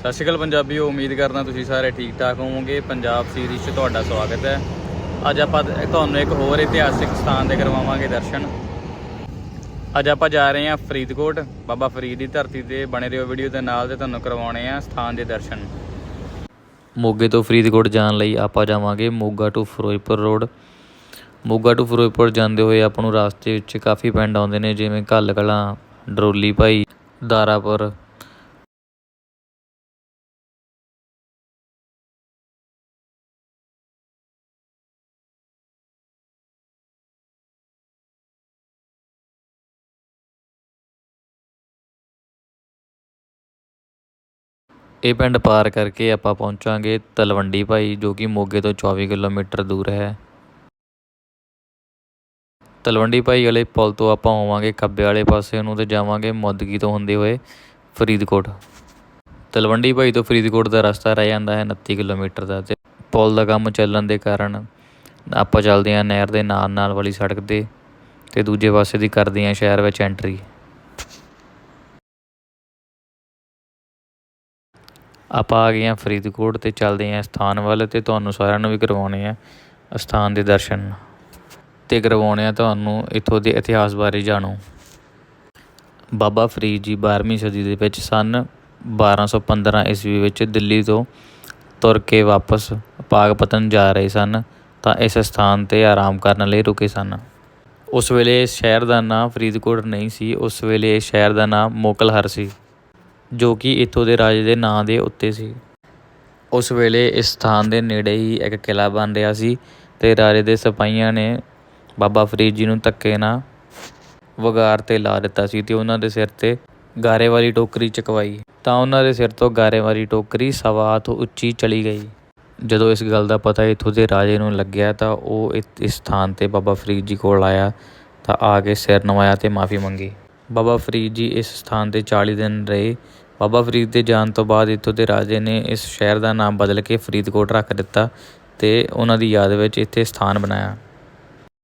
ਸਤਿ ਸ਼੍ਰੀ ਅਕਾਲ ਪੰਜਾਬੀਓ, ਉਮੀਦ ਕਰਦਾ ਤੁਸੀਂ ਸਾਰੇ ਠੀਕ ਠਾਕ ਹੋਵੋਗੇ। ਪੰਜਾਬ ਸੀਰੀਜ਼ 'ਚ ਤੁਹਾਡਾ ਸਵਾਗਤ ਹੈ। ਅੱਜ ਆਪਾਂ ਤੁਹਾਨੂੰ ਇੱਕ ਹੋਰ ਇਤਿਹਾਸਿਕ ਸਥਾਨ ਦੇ ਕਰਵਾਵਾਂਗੇ ਦਰਸ਼ਨ। ਅੱਜ ਆਪਾਂ ਜਾ ਰਹੇ ਹਾਂ ਫਰੀਦਕੋਟ। ਬਾਬਾ ਫਰੀਦ ਦੀ ਧਰਤੀ ਤੇ ਬਣੇ ਰਹੋ ਵੀਡੀਓ ਦੇ ਨਾਲ ਤੇ ਤੁਹਾਨੂੰ ਕਰਵਾਉਣੇ ਆ ਸਥਾਨ ਦੇ ਦਰਸ਼ਨ। ਮੋਗੇ ਤੋਂ ਫਰੀਦਕੋਟ ਜਾਣ ਲਈ ਆਪਾਂ ਜਾਵਾਂਗੇ Moga to Firozpur road Moga to Firozpur ਜਾਂਦੇ ਹੋਏ ਆਪਾਂ ਨੂੰ ਰਸਤੇ ਵਿੱਚ ਕਾਫੀ ਪਿੰਡ ਆਉਂਦੇ ਨੇ, ਜਿਵੇਂ ਘੱਲ ਕਲਾਂ ਡਰੋਲੀ ਭਾਈ, ਦਾਰਾਪੁਰ ਇਹ ਪਿੰਡ ਪਾਰ ਕਰਕੇ ਆਪਾਂ ਪਹੁੰਚਾਂਗੇ ਤਲਵੰਡੀ ਭਾਈ, ਜੋ ਕਿ ਮੋਗੇ ਤੋਂ 24 ਕਿਲੋਮੀਟਰ ਦੂਰ ਹੈ। ਤਲਵੰਡੀ ਭਾਈ ਵਾਲੇ ਪੁਲ ਤੋਂ ਆਪਾਂ ਹੋਵਾਂਗੇ ਖੱਬੇ ਵਾਲੇ ਪਾਸੇ ਨੂੰ ਤੇ ਜਾਵਾਂਗੇ ਮੋਦਗੀ ਤੋਂ ਹੁੰਦੇ ਹੋਏ ਫਰੀਦਕੋਟ। ਤਲਵੰਡੀ ਭਾਈ ਤੋਂ ਫਰੀਦਕੋਟ ਦਾ ਰਸਤਾ ਰਹਿ ਜਾਂਦਾ ਹੈ 29 ਕਿਲੋਮੀਟਰ ਦਾ ਤੇ ਪੁਲ ਦਾ ਕੰਮ ਚੱਲਣ ਦੇ ਕਾਰਨ ਆਪਾਂ ਚੱਲਦੇ ਹਾਂ ਨਹਿਰ ਦੇ ਨਾਲ ਨਾਲ ਵਾਲੀ ਸੜਕ ਤੇ ਤੇ ਦੂਜੇ ਪਾਸੇ ਦੀ ਕਰਦੇ ਹਾਂ ਸ਼ਹਿਰ ਵਿੱਚ ਐਂਟਰੀ ਆਪਾਂ ਆ ਗਏ ਹਾਂ ਫਰੀਦਕੋਟ ਤੇ ਚੱਲਦੇ ਹਾਂ ਅਸਥਾਨ ਵੱਲ ਅਤੇ ਤੁਹਾਨੂੰ ਸਾਰਿਆਂ ਨੂੰ ਵੀ ਕਰਵਾਉਣੇ ਆ ਅਸਥਾਨ ਦੇ ਦਰਸ਼ਨ। ਅਤੇ ਕਰਵਾਉਣੇ ਆ ਤੁਹਾਨੂੰ ਇੱਥੋਂ ਦੇ ਇਤਿਹਾਸ ਬਾਰੇ ਜਾਣੋ। ਬਾਬਾ ਫਰੀਦ ਜੀ 12ਵੀਂ ਸਦੀ ਦੇ ਵਿੱਚ ਸਨ 1215 ਈਸਵੀ ਵਿੱਚ ਦਿੱਲੀ ਤੋਂ ਤੁਰ ਕੇ ਵਾਪਸ ਪਾਗਪਤਨ ਜਾ ਰਹੇ ਸਨ, ਤਾਂ ਇਸ ਸਥਾਨ ਤੇ ਆਰਾਮ ਕਰਨ ਲਈ ਰੁਕੇ ਸਨ। ਉਸ ਵੇਲੇ ਸ਼ਹਿਰ ਦਾ ਨਾਂ ਫਰੀਦਕੋਟ ਨਹੀਂ ਸੀ, ਉਸ ਵੇਲੇ ਸ਼ਹਿਰ ਦਾ ਨਾਮ ਮੋਕਲਹਰ ਸੀ। ਜੋ ਕਿ ਇੱਥੋਂ ਦੇ ਰਾਜੇ ਦੇ ਨਾਂ ਦੇ ਉੱਤੇ ਸੀ। ਉਸ ਵੇਲੇ ਇਸ ਸਥਾਨ ਦੇ ਨੇੜੇ ਹੀ ਇੱਕ ਕਿਲ੍ਹਾ ਬਣ ਰਿਹਾ ਸੀ ਅਤੇ ਰਾਜੇ ਦੇ ਸਿਪਾਹੀਆਂ ਨੇ ਬਾਬਾ ਫਰੀਦ ਜੀ ਨੂੰ ਧੱਕੇ ਨਾਲ ਵਗਾਰ ਤੇ ਲਾ ਦਿੱਤਾ ਸੀ ਅਤੇ ਉਹਨਾਂ ਦੇ ਸਿਰ ਤੇ ਗਾਰੇ ਵਾਲੀ ਟੋਕਰੀ ਚਕਵਾਈ। ਤਾਂ ਉਹਨਾਂ ਦੇ ਸਿਰ ਤੋਂ ਗਾਰੇ ਵਾਲੀ ਟੋਕਰੀ ਸਵਾ ਤੋਂ ਉੱਚੀ ਚਲੀ ਗਈ। ਜਦੋਂ ਇਸ ਗੱਲ ਦਾ ਪਤਾ ਇੱਥੋਂ ਦੇ ਰਾਜੇ ਨੂੰ ਲੱਗਿਆ ਤਾਂ ਉਹ ਇ- ਇਸ ਸਥਾਨ ਤੇ ਬਾਬਾ ਫਰੀਦ ਜੀ ਕੋਲ ਆਇਆ ਤਾਂ ਆ ਕੇ ਸਿਰ ਨਵਾਇਆ ਅਤੇ ਮਾਫੀ ਮੰਗੀ। ਬਾਬਾ ਫਰੀਦ ਜੀ ਇਸ ਸਥਾਨ ਤੇ 40 ਦਿਨ ਰਹੇ। ਬਾਬਾ ਫਰੀਦ ਦੇ ਜਾਣ ਤੋਂ ਬਾਅਦ ਇੱਥੋਂ ਦੇ ਰਾਜੇ ਨੇ ਇਸ ਸ਼ਹਿਰ ਦਾ ਨਾਮ ਬਦਲ ਕੇ ਫਰੀਦਕੋਟ ਰੱਖ ਦਿੱਤਾ ਅਤੇ ਉਹਨਾਂ ਦੀ ਯਾਦ ਵਿੱਚ ਇੱਥੇ ਸਥਾਨ ਬਣਾਇਆ।